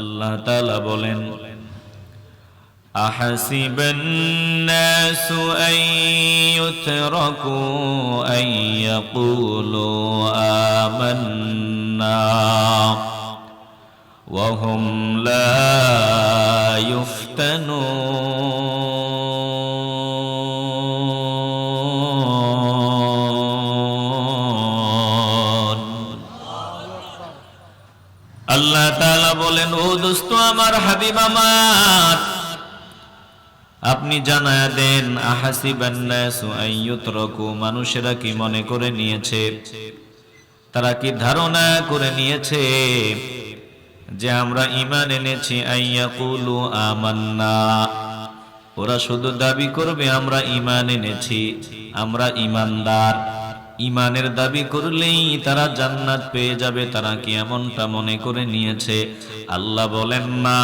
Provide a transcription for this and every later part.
আল্লাহ তাআলা বলেন أحسب الناس أن يتركوا أن يقولوا آمنا وهم لا يفتنون বলেন, ও দোস্ত, আমার হাবিব আমার। আপনি জানায়া দেন, আহাসিবান মানুষেরা কি মনে করে নিয়েছে? তারা কি ধারণা করে নিয়েছে যে আমরা ঈমান এনেছি? ওরা শুধু দাবি করবে, আমরা ইমান এনেছি, আমরা ঈমানদার। ঈমানের দাবি করলেই তারা জান্নাত পেয়ে যাবে, তারা কি এমনটা মনে করে নিয়েছে? আল্লাহ বলেন, না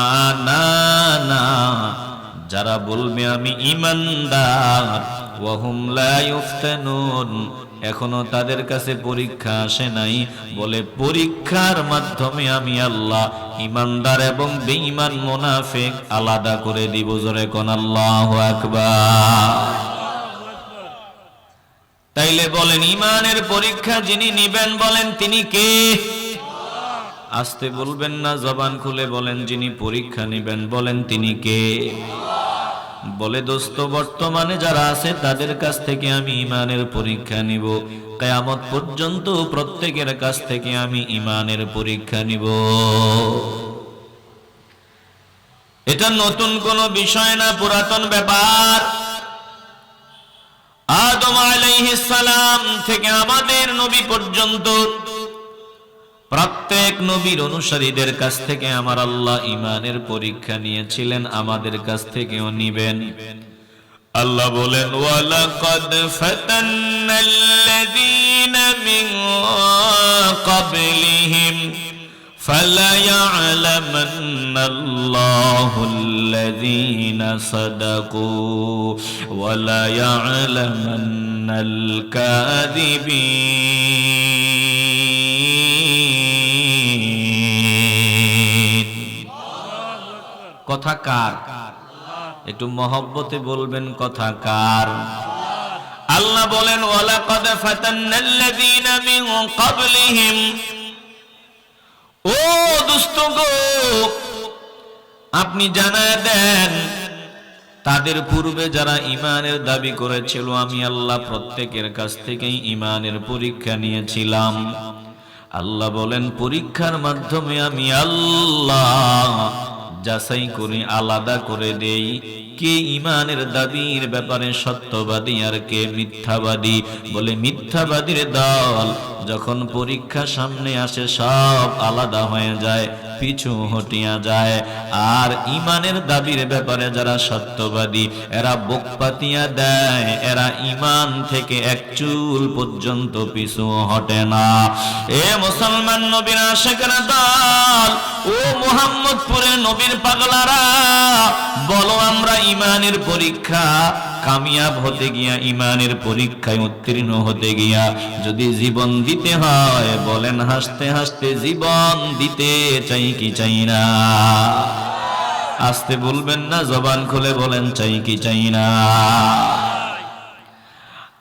না না। যারা বলবে আমি ইমানদার এখনও তাদের কাছে পরীক্ষা আসে নাই। বলে, পরীক্ষার মাধ্যমে আমি আল্লাহ ইমানদার এবং বেঈমান মুনাফিক আলাদা করে দিব। জোরে কোন আল্লাহু আকবার। তাইলে বলেন, ইমানের পরীক্ষা যিনি নিবেন বলেন তিনি কে? আসতে বলবেন না, জবান খুলে বলেন, যিনি পরীক্ষা নিবেন বলেন তিনি কে? বলে, দোস্ত, বর্তমানে যারা আছে, তাদের কাছ থেকে আমি ইমানের পরীক্ষা নিব। কেয়ামত পর্যন্ত প্রত্যেকের কাছ থেকে আমি ইমানের পরীক্ষা নিব। এটা নতুন কোনো বিষয় না, পুরাতন ব্যাপার। আদম সালাম থেকে আমাদের নবী পর্যন্ত প্রত্যেক নবীর অনুসারীদের কাছ থেকে আমার আল্লাহ ইমানের পরীক্ষা নিয়েছিলেন, আমাদের কাছ থেকেও নিবেন। আল্লাহ বলেন, ওয়ালাকাদ ফাতান্নাল্লাযীনা মিন ক্বাবলিহিম। فليعلمن الله الذين صدقوا وليعلمن الكاذبين কথা কার একটু মহব্বতে বলবেন কথা কার আল্লাহ বলেন ওয়ালাকাদ ফাতান্নাল্লাযীনা মিন ক্বাবলিহিম ও দুষ্ট গো, আপনি জানায় দেন, তাদের পূর্বে যারা ইমানের দাবি করেছিল, আমি আল্লাহ প্রত্যেকের কাছ থেকেই ইমানের পরীক্ষা নিয়েছিলাম। আল্লাহ বলেন, পরীক্ষার মাধ্যমে আমি আল্লাহ যাচাই করে আলাদা করে দেই। কে ইমানের দাবির ব্যাপারে সত্যবাদী আর কে মিথ্যাবাদী? বলে, মিথ্যাবাদীর দল যখন পরীক্ষা সামনে আসে, সব আলাদা হয়ে যায়। পিছু হটিয়া যায়। আর ইমানের দাবির ব্যাপারে যারা সত্যবাদী, এরা বুক পাতিয়া দেয়। এরা ইমান থেকে এক চুল পর্যন্ত পিছু হটে না। এ মুসলমান নবীর আশেকেরা দল, ও মোহাম্মদপুরের নবীর পাগলারা, বলো আমরা ইমানের পরীক্ষা কামিয়াব হতে গিয়া, ইমানের পরীক্ষায় উত্তীর্ণ হতে গিয়া, যদি জীবন দিতে হয়, বলেন হাসতে হাসতে জীবন দিতে চাই কি চাই না? আসতে বলবেন না, জবান খুলে বলেন চাই কি চাই না?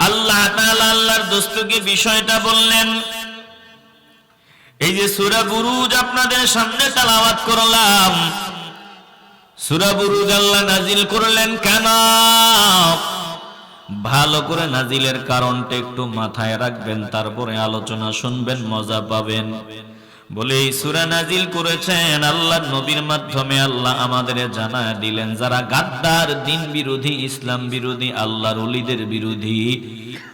আল্লাহ আল্লাহর দোস্তকে বিষয়টা বললেন, এই যে সূরা বুরুজ আপনাদের সামনে তেলাওয়াত করলাম সূরা বুরুজ আল্লাহ নাজিল করলেন কেন? ভালো করে নাজিলের কারণটা একটু মাথায় রাখবেন, তারপরে আলোচনা শুনবেন, মজা পাবেন। বলে এই সূরা নাজিল করেছেন আল্লাহ, নবীর মাধ্যমে আল্লাহ আমাদের জানা দিলেন, যারা গাদ্দার, দিন বিরোধী, ইসলাম বিরোধী, আল্লাহর ওলিদের বিরোধী,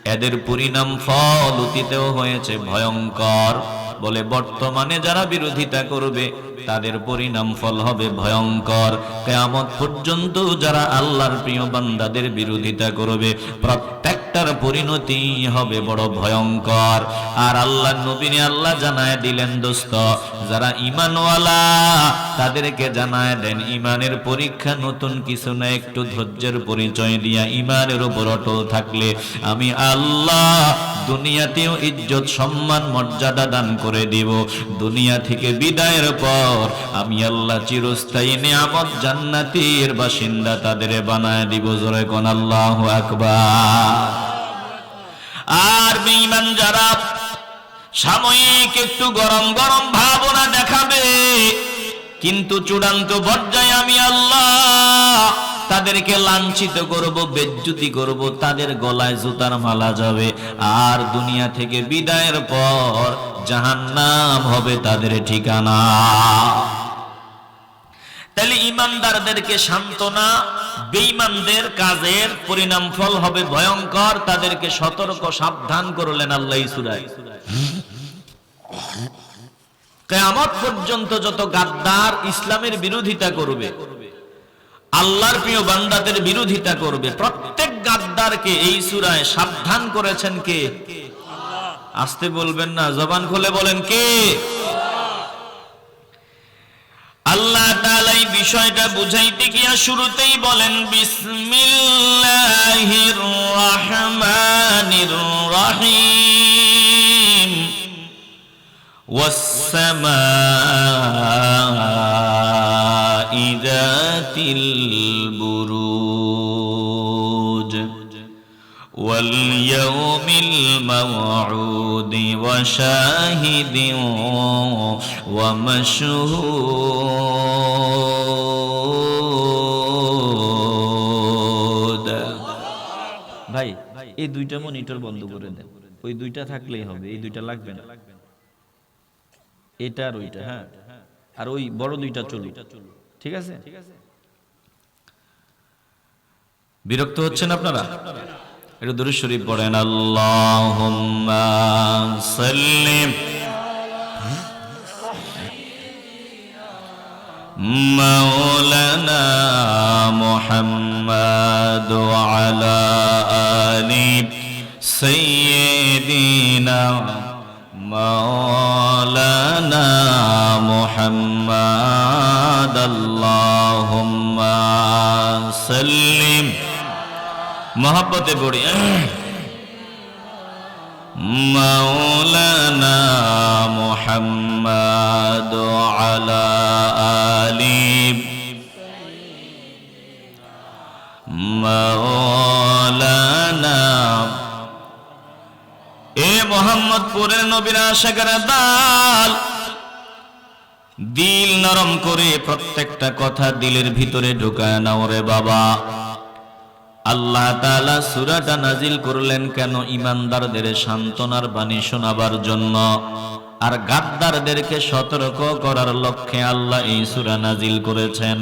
এদের পরিণাম ফল অতীতেও হয়েছে ভয়ঙ্কর। বলে বর্তমানে যারা বিরোধিতা করবে তাদের পরিণাম ফল হবে ভয়ঙ্কর। কেয়ামত পর্যন্ত যারা আল্লাহর প্রিয় বান্দাদের বিরোধিতা করবে, প্রত্যেকটার পরিণতি হবে বড় ভয়ঙ্কর। আর আল্লাহ নবীনে আল্লাহ জানায় দিলেন, দোস্ত, যারা ইমানওয়ালা তাদেরকে জানায় দেন ইমানের পরীক্ষা নতুন কিছু না, একটু ধৈর্যের পরিচয় দিয়া ইমানের উপর অটল থাকলে আমি আল্লাহ দুনিয়াতেও ইজ্জত, সম্মান, মর্যাদা দান করে দিব। দুনিয়া থেকে বিদায়ের পর আমি আল্লাহ চিরস্থায়ী নিয়ামত জান্নাতের বাসিন্দা তাদের বানায় দিব। জোরে কোন আল্লাহ আকবার। আর বেঈমান যারা সাময়িক একটু গরম গরম ভাবনা দেখাবে, কিন্তু চূড়ান্ত পর্যায়ে আমি আল্লাহ তাদেরকে লাঞ্ছিত করব, বেজ্জুতি করব, তাদের গলায় জুতার মালা যাবে। আর দুনিয়া থেকে বিদায়ের পর জাহান্নাম হবে তাদের ঠিকানা। তাহলে ইমানদারদেরকে সান্ত্বনা, বেঈমানদের কাজের পরিণাম ফল হবে ভয়ঙ্কর, তাদেরকে সতর্ক, সাবধান করলেন আল্লাহ সুরায়। কেয়ামত পর্যন্ত যত গাদ্দার ইসলামের বিরোধিতা করবে আল্লাহর প্রিয় বান্দাদের বিরোধিতা করবে। প্রত্যেক গাদ্দারকে এই সুরায় সাবধান করেছেন কে? আসতে বলবেন না, জবান খুলে বলেন কে? আল্লাহ এই বিষয়টা বুঝাইতে গিয়া শুরুতেই বলেন, বিসমিল্লাহির রহমানির রহিম। ذات البروج واليوم الموعود وشاهد ومشهود ভাই এই দুইটা মনিটর বন্ধ করে দেন ওই দুইটা থাকলেই হবে এই দুইটা লাগবে না এটা আর ওইটা হ্যাঁ আর ওই বড় দুইটা চলু ঠিক আছে বিরক্ত হচ্ছেন আপনারা এটা দুরুদ শরীফ পড়েন আল্লাহুম্মা সাল্লিম مولانا محمد وعلى آل سيدنا مولانا محمد سلم محبت بڑی مولانا محمد وعلى آل مولانا এ মোহাম্মদপুরের নবীর আশাকের দাল দিল নরম করে প্রত্যেকটা কথা দিলের ভিতরে ঢুকায় নাও রে বাবা। আল্লাহ তাআলা সূরাটা নাজিল করলেন কেন ইমানদারদের সান্ত্বনার বাণী শোনাবার জন্য? আর গাদ্দারদেরকে সতর্ক করার লক্ষ্যে আল্লাহ এই সুরা নাজিল করেছেন।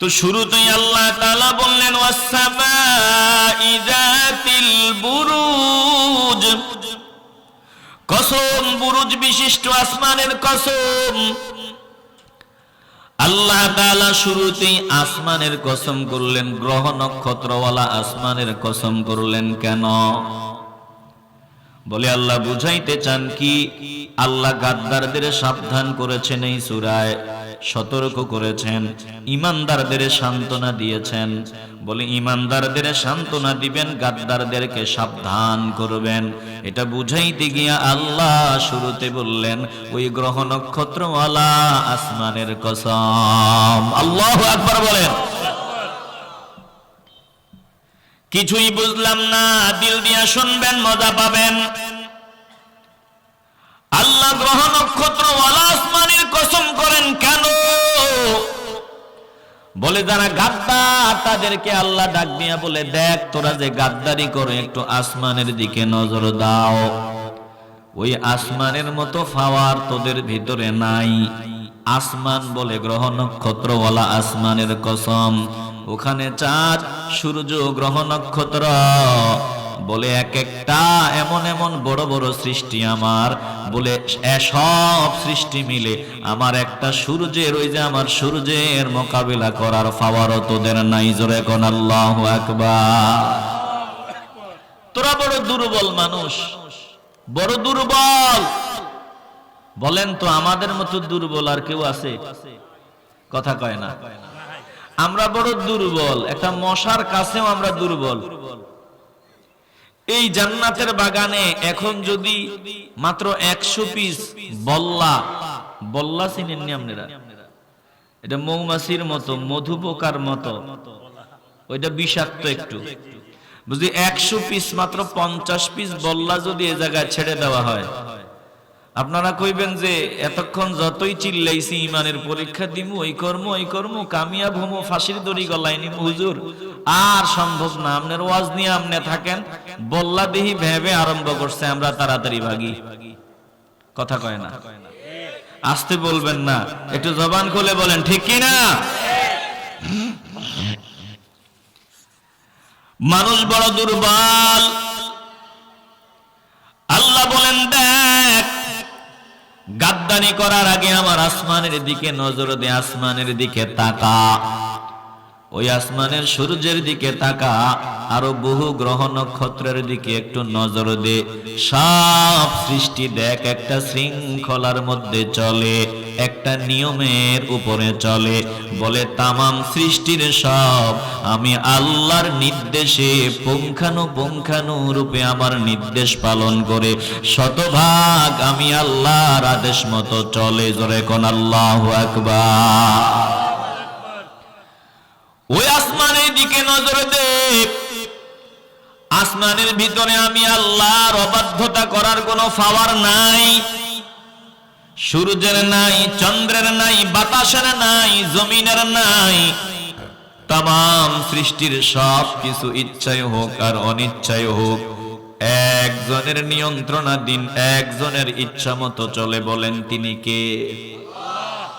তো শুরুতেই আল্লাহ তালা বললেন ওয়াসসামাই যাতিল বুরুজ। কসম, বুরুজ বিশিষ্ট আসমানের কসম। আল্লাহ তাআলা শুরুতেই আসমানের কসম করলেন, গ্রহ নক্ষত্রওয়ালা আসমানের কসম করলেন কেন? বলে আল্লাহ বুঝাইতে চান কি, আল্লাহ গাদ্দারদের সাবধান করেছেন এই সূরায়। সতর্ক করেছেন। ইমানদারদের সান্ত্বনা দিয়েছেন। বলে, ইমানদারদের সান্ত্বনা দিবেন, গাদ্দারদেরকে সাবধান করবেন। এটা বুঝাইতে গিয়া আল্লাহ শুরুতে বললেন, ওই গ্রহ নক্ষত্রওয়ালা আসমানের কসম। আল্লাহ আকবার বলেন। কিছুই বুঝলাম না, দিল দিয়া শুনবেন, মজা পাবেন। আল্লাহ গ্রহ নক্ষত্র আসমানের কসম করেন, কেন? বলে যারা গাদ্দার, তাদেরকে আল্লাহ ডাক দিয়া বলে, দেখ, তোরা যে গাদ্দারি করে, একটু আসমানের দিকে নজর দাও। ওই আসমানের মতো ফাওয়ার তোদের ভিতরে নাই। আসমান বলে গ্রহ নক্ষত্রওয়ালা আসমানের কসম। ওখানে চাঁদ, সূর্য গ্রহ নক্ষত্র। বলে এক একটা, এমন এমন বড় বড় সৃষ্টি আমার। বলে সব সৃষ্টি মিলে আমার একটা সূর্যের, ওই যে আমার সূর্যের মোকাবিলা করার পাওয়ারও তোদের নাই, জোরে কোন আল্লাহ আকবার। তোরা বড় দুর্বল মানুষ, বড় দুর্বল। বলেন তো আমাদের মতো দুর্বল আর কেউ আছে? কথা কয় না। আমরা বড় দুর্বল, একটা মশার কাছেও আমরা দুর্বল। এই জান্নাতের বাগানে এখন যদি মাত্র একশো পিস বল্লা বল্লা চিনেননি আপনারা? এটা মৌমাছির মতো মধু পোকার মতো। ওইটা বিষাক্ত একটু। বুঝলি, একশো পিস মাত্র পঞ্চাশ পিস বল্লা যদি এ জায়গায় ছেড়ে দেওয়া হয়। আপনারা কইবেন যে, এতক্ষণ যতই চিল্লাইছি, ইমানের পরীক্ষা দিমু ওই কর্ম ওই কর্ম, কামিয়াব হমো, ফাঁসির দড়ি গলাইনি হুজুর। আর সম্ভব না, আপনার ওয়াজ নিয়ে আপনি থাকেন, বল্লা দেহি ভেবে আরম্ভ করছে, আমরা তাড়াতাড়ি ভাগি। কথা কয় না? আসতে বলবেন না, একটু জবান খুলে বলেন, ঠিক কি না? মানুষ বড় দুর্বল। আল্লাহ বলেন, দেখ গাদ্দানি করার আগে আমার আসমানের দিকে নজর দে আসমানের দিকে তাকা। ওই আসমানের সূর্যের দিকে তাকা, আরও বহু গ্রহ নক্ষত্রের দিকে একটু নজর দে। সব সৃষ্টি দেখ, একটা শৃঙ্খলার মধ্যে চলে, একটা নিয়মের উপরে চলে। বলে, তামাম সৃষ্টির সব আমি আল্লাহর নির্দেশে পুঙ্খানু পুঙ্খানু রূপে আমার নির্দেশ পালন করে। শতভাগ আমি আল্লাহর আদেশ মতো চলে। জোরে কোন আল্লাহ আকবার। ওই আসমানের দিকে নজর দে। আসমানের ভিতরে আমি আল্লাহর অবাধ্যতা করার কোনো পাওয়ার নাই। সূর্যের নাই, চন্দ্রের নাই, বাতাসের নাই, জমিনের নাই। তাম সৃষ্টির সব কিছু ইচ্ছায় হোক আর অনিচ্ছায় হোক। একজনের নিয়ন্ত্রণাধীন, একজনের ইচ্ছা মতো চলে বলেন তিনি কে?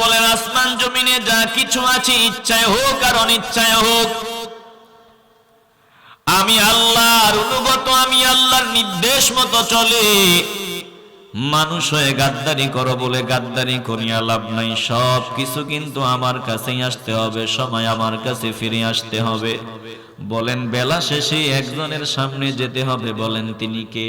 বলেন, আসমান, জমিনে যা কিছু আছে, ইচ্ছায় হোক আর অনিচ্ছায় হোক, আমি আল্লাহর অনুগত, আমি আল্লাহর নির্দেশ মতো চলে। মানুষ হয়ে গাদ্দারি করো বলে গাদ্দারি করিয়া লাভ নাই। সব কিছু কিন্তু আমার কাছেই আসতে হবে, সময় আমার কাছে ফিরে আসতে হবে। বলেন, বেলা শেষে একজনের সামনে যেতে হবে, বলেন, তিনি কে?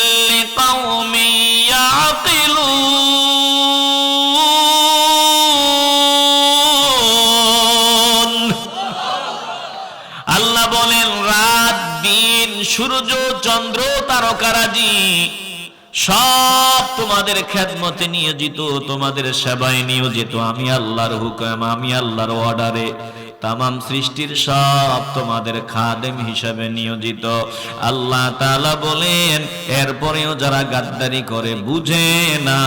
আল্লাহ বলেন, রাত, দিন, সূর্য, চন্দ্র, তারকারাজি সব তোমাদের খেদমতে নিয়োজিত, তোমাদের সেবায় নিয়োজিত। আমি আল্লাহর হুকুম, আমি আল্লাহর অর্ডারে তামাম সৃষ্টির সব তোমাদের খাদেম হিসাবে নিয়োজিত। আল্লাহ তালা বলেন, এরপরেও যারা গাদ্দারি করে বুঝে না,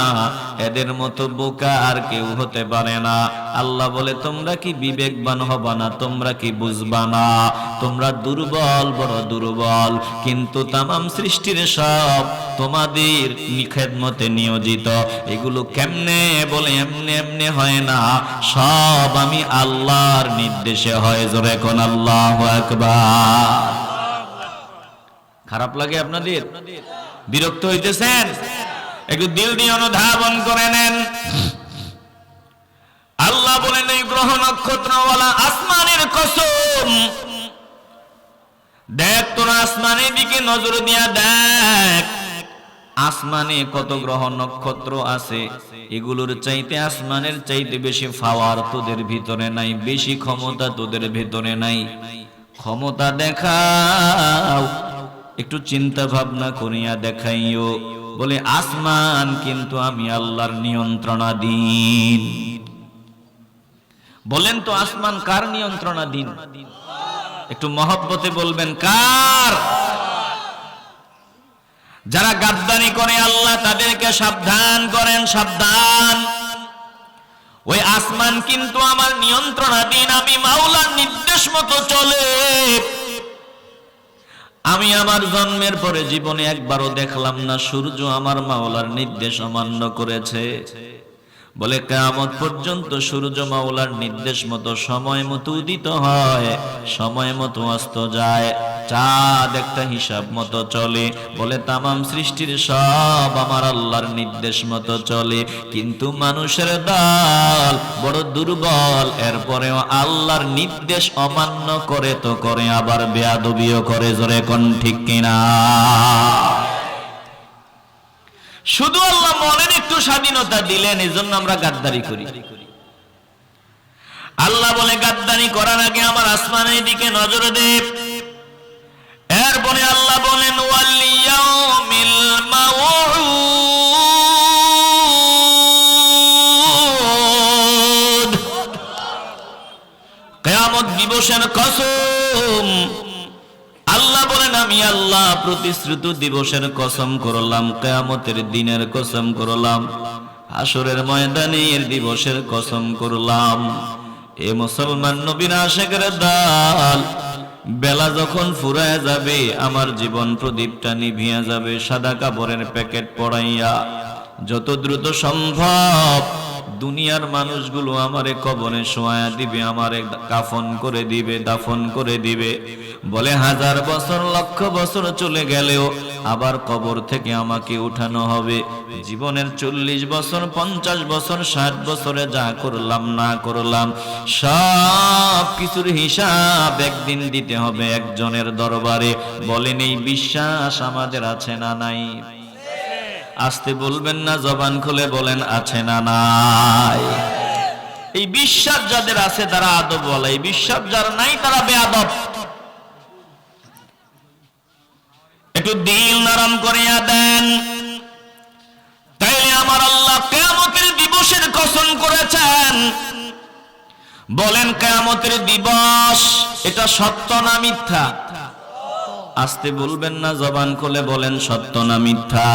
এদের মতো বোকা আর কেউ হতে পারে না। আল্লাহ বলে, তোমরা কি বিবেকবান হবা না? তোমরা কি বুঝবা না? তোমরা দুর্বল, বড় দুর্বল। কিন্তু তামাম সৃষ্টির সব তোমাদের নিখেদমতে নিয়োজিত। এগুলো কেমনে বলে, এমনি এমনি হয় না? সব আমি আল্লাহর নির্দেশে হয় জোরে কোন আল্লাহ খারাপ লাগে আপনাদের? বিরক্ত হইতেছেন? একটু দিল দিয়ে অনুধাবন করে নেন। আল্লাহ বলেন, এই গ্রহ নক্ষত্রওয়ালা আসমানের কসম। দেখ, তোরা আসমানের দিকে নজর দিয়া দেখ। আসমানে কত গ্রহ নক্ষত্র আছে? এগুলোর চাইতে আসমানের চাইতে বেশি ফাওয়ার তোদের ভিতরে নাই, বেশি ক্ষমতা তোদের ভিতরে নাই। ক্ষমতা দেখাও, একটু চিন্তা ভাবনা করিয়া দেখাইও। বলে, আসমান কিন্তু আমি আল্লাহর নিয়ন্ত্রণাধীন। বলেন তো, আসমান কার নিয়ন্ত্রণাধীন? একটু মহব্বতে বলবেন, কার? যারা গাদ্দানি করে আল্লাহ, তাদেরকে সাবধান করেন, সাবধান। ওই আসমান কিন্তু আমার নিয়ন্ত্রণাধীন, আমি মাওলার নির্দেশ মতো চলে। আমি আমার জন্মের পরে জীবনে একবারও দেখলাম না, সূর্য আমার মাওলার নির্দেশ অমান্য করেছে। বলে কেয়ামত পর্যন্ত সূর্য মাওলার নির্দেশ মতো সময় মতো উদিত হয়, সময় মতো অস্ত যায়, চাঁদ একটা হিসাব মতো চলে, বলে তামাম সৃষ্টির সব আমার আল্লাহর নির্দেশ মতো চলে, কিন্তু মানুষের দল বড় দুর্বল, এরপরেও আল্লাহর নির্দেশ অমান্য করে তো করে আবার বেয়াদবিও করে জোরে কোন ঠিক কিনা? শুধু আল্লাহ মনের একটু স্বাধীনতা দিলেন এই জন্য আমরা গাদ্দারি করি। আল্লাহ বলে, গাদ্দারি করার আগে আমার আসমানের দিকে নজর দে। এরপরে আল্লাহ বলেন কিয়ামত দিবসের কসম। আল্লাহ বলেন, আমি আল্লাহ প্রতিশ্রুত দিবসের কসম করলাম, কেয়ামতের দিনের কসম করলাম আসরের ময়দানের দিবসের কসম করলাম। এ মুসলমান নবীন আশেকের দাল, বেলা যখন ফুরায় যাবে, আমার জীবন প্রদীপটা নিভিয়া যাবে, সাদা কাপড়ের প্যাকেট পড়াইয়া যত দ্রুত সম্ভব দুনিয়ার মানুষগুলো আমারে কবরে শোয়া দিবে, আমারে কাফন করে দিবে, দাফন করে দিবে। বলে হাজার বছর, লক্ষ বছর চলে গেলেও আবার কবর থেকে আমাকে উঠানো হবে। জীবনের চল্লিশ বছর, পঞ্চাশ বছর, ষাট বছরে যা করলাম, না করলাম, সব কিছুর হিসাব একদিন দিতে হবে একজনের দরবারে। বলেন, এই বিশ্বাস আমাদের আছে না নাই? আসতে বলবেন না, জবান খুলে বলেন, আছে না নাই? এই বিশ্বাস যাদের আছে তারা আদব বলে এই বিশ্বাস যার নাই তারা বেআদব। একটু দিল নরম করিয়া দেন। তাইলে আমার আল্লাহ কেয়ামতের দিবসের কসম করেছেন। বলেন, কেয়ামতের দিবস, এটা সত্য না মিথ্যা? আসতে বলবেন না, জবান খুলে বলেন, সত্য না মিথ্যা?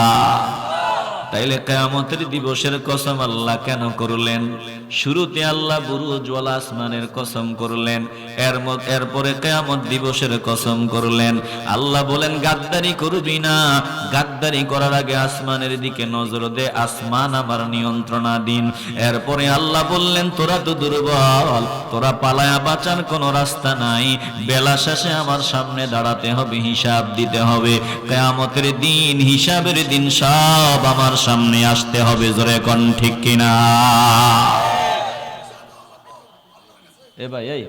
তাইলে কেয়ামতের দিবসের কসম আল্লাহ কেন করলেন? শুরুতে আল্লাহ বুরু জল আসমানের কসম করলেন, এর এরপরে কেয়ামত দিবসের কসম করলেন। আল্লাহ বলেন, গাদ্দারি করবি না। গাদ্দারি করার আগে আসমানের দিকে নজর দে, আসমান আমার নিয়ন্ত্রণাধীন। এরপরে আল্লাহ বললেন, তোরা তো দুর্বল, তোরা পালায়া বাঁচার কোনো রাস্তা নাই। বেলা শেষে আমার সামনে দাঁড়াতে হবে, হিসাব দিতে হবে। কেয়ামতের দিন, হিসাবের দিন সব আমার সামনে আসতে হবে, জোরে কোন ঠিক কিনা? এ ভাই, এই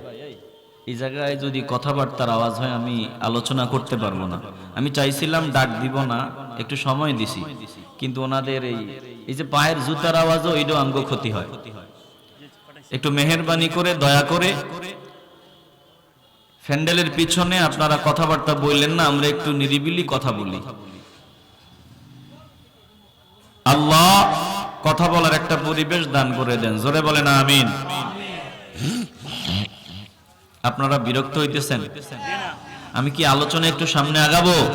এই জায়গায় যদি কথাবার্তার আওয়াজ হয়, আমি আলোচনা করতে পারব না। আমি চাইছিলাম ডাক দিব না, একটু সময় দিছি, কিন্তু ওনাদের এই এই যে পায়ের জুতার আওয়াজও এইটাও আঙ্গ ক্ষতি হয়। একটু মেহরবানি করে, দয়া করে, ফ্যান্ডেলের পিছনে আপনারা কথাবার্তা বললেন না, আমরা একটু নিরিবিলি কথা বলি। আল্লাহ কথা বলার একটা পরিবেশ দান করে দেন। জোরে বলেন, আমিন। আপনারা বিরক্ত হইতেছেন? আমি কি আলোচনা একটু সামনে আগাবো?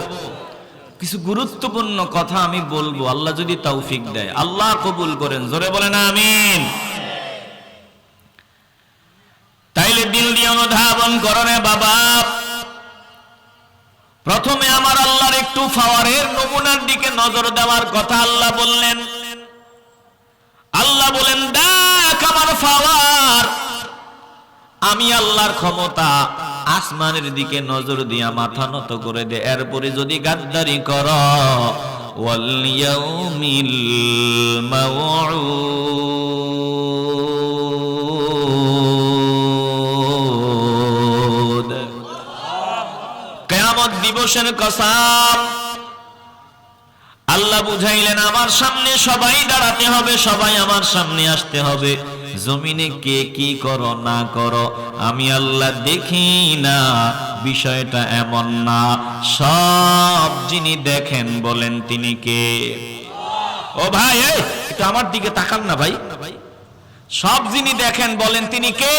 কিছু গুরুত্বপূর্ণ কথা আমি বলব। আল্লাহ যদি তৌফিক দেয়, আল্লাহ কবুল করেন। জোরে বলেন, আমিন। তাইলে দিল দিয়ে অনুধাবন করনে বাবা। প্রথমে আমার আল্লাহর একটু ফাওয়ারের নমুনার দিকে নজর দেওয়ার কথা আল্লাহ বললেন। আল্লাহ বলেন, দেখ আমার আমি আল্লাহর ক্ষমতা আসমানের দিকে নজর দিয়া মাথা নত করে দে। এরপরে যদি গাদ্দারি কর ওয়ালিয়াউমিল মাউউদ। কেয়ামত দিবসের কসাম। আল্লাহ বুঝাইলেন, আমার সামনে সবাই দাঁড়াতে হবে, সবাই আমার সামনে আসতে হবে। জমিনে কে কি করো, না করো, আমি আল্লাহ দেখি না, বিষয়টা এমন না। সব যিনি দেখেন, বলেন তিনি কে? ও ভাই একটু আমার দিকে তাকান না ভাই। সব যিনি দেখেন, বলেন তিনি কে?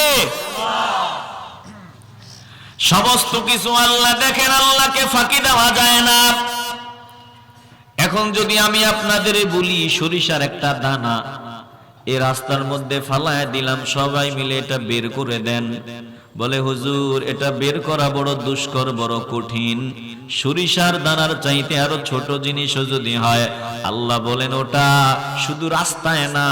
সমস্ত কিছু আল্লাহ দেখেন, আল্লাহকে ফাঁকি দেওয়া যায় না। এখন যদি আমি আপনাদের বলি, সরিষার একটা দানা, এ রাস্তার মধ্যে ফালায় দিলাম, সবাই মিলে এটা বের করে দেন। বলে, হুজুর, এটা বের করা বড় দুষ্কর, বড় কঠিন। সরিষার দানার চাইতে আরও ছোট জিনিসও যদি হয়, আল্লাহ বলেন, ওটা শুধু রাস্তায় না,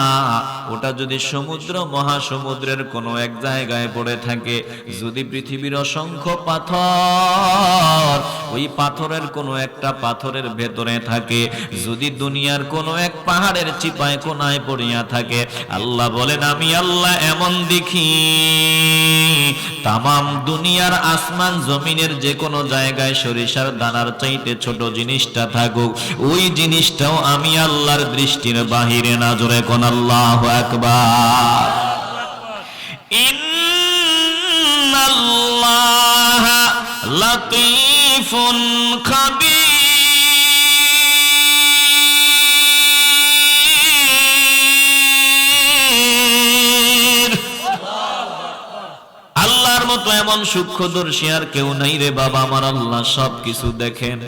ওটা যদি সমুদ্র, মহাসমুদ্রের কোনো এক জায়গায় পড়ে থাকে, যদি পৃথিবীর অসংখ্য পাথর ওই পাথরের কোনো একটা পাথরের ভেতরে থাকে, যদি দুনিয়ার কোনো এক পাহাড়ের চিপায় কোনায় পড়িয়া থাকে, আল্লাহ বলেন, আমি আল্লাহ এমন দেখি, তামাম দুনিয়ার আসমান জমিনের যে কোনো জায়গায় সরিষার দানার চাইতে ছোট জিনিসটা থাকুক। ওই জিনিসটাও আমি আল্লাহর দৃষ্টির বাহিরে নজরে কোন আল্লাহ একবার ইন্নাল্লাহ খাবি মতো এমন সূক্ষ্মদর্শী আর কেউ নাই রে বাবা, আমার আল্লাহ সব কিছু দেখেন।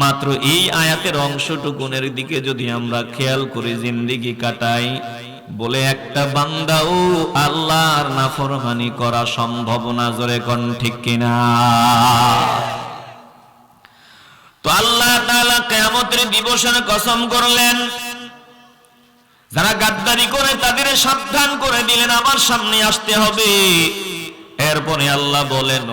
মাত্র এই আয়াতের অংশটুকুনের দিকে যদি আমরা খেয়াল করে, জিন্দিগি কাটাই, বলে একটা বান্দাও আল্লাহর নাফরমানি করা সম্ভব না, জোরে কোন ঠিক কিনা? তো আল্লাহ তাআলা কিয়ামতের দিবসের কসম করলেন, যারা গাদ্দারি করে তাদের সাবধান করে দিলেন, আমার সামনে আসতে হবে। এরপরে আল্লাহ বলেন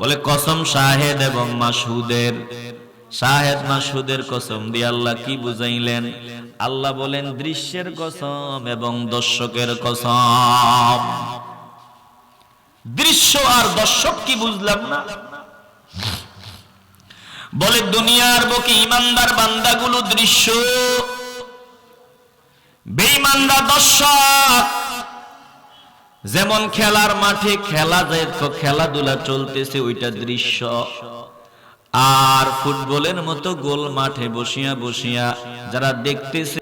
বলে, কসম শাহেদ এবং মাসুদের শাহেদ মাসুদের কসম দিয়ে আল্লাহ কি বুঝাইলেন? আল্লাহ বলেন, দৃশ্যের কসম এবং দর্শকের কসম। দৃশ্য আর দর্শক কি বুঝলাম না? বলে, দুনিয়ার বকে ইমানদার বান্দাগুলো দৃশ্য। বেঈমানরা দর্শক যেমন খেলার মাঠে খেলা যায় খেলাধুলা চলতেছে, ওইটা দৃশ্য। আর ফুটবলের মতো গোল মাঠে বসিয়া বসিয়া যারা দেখতেছে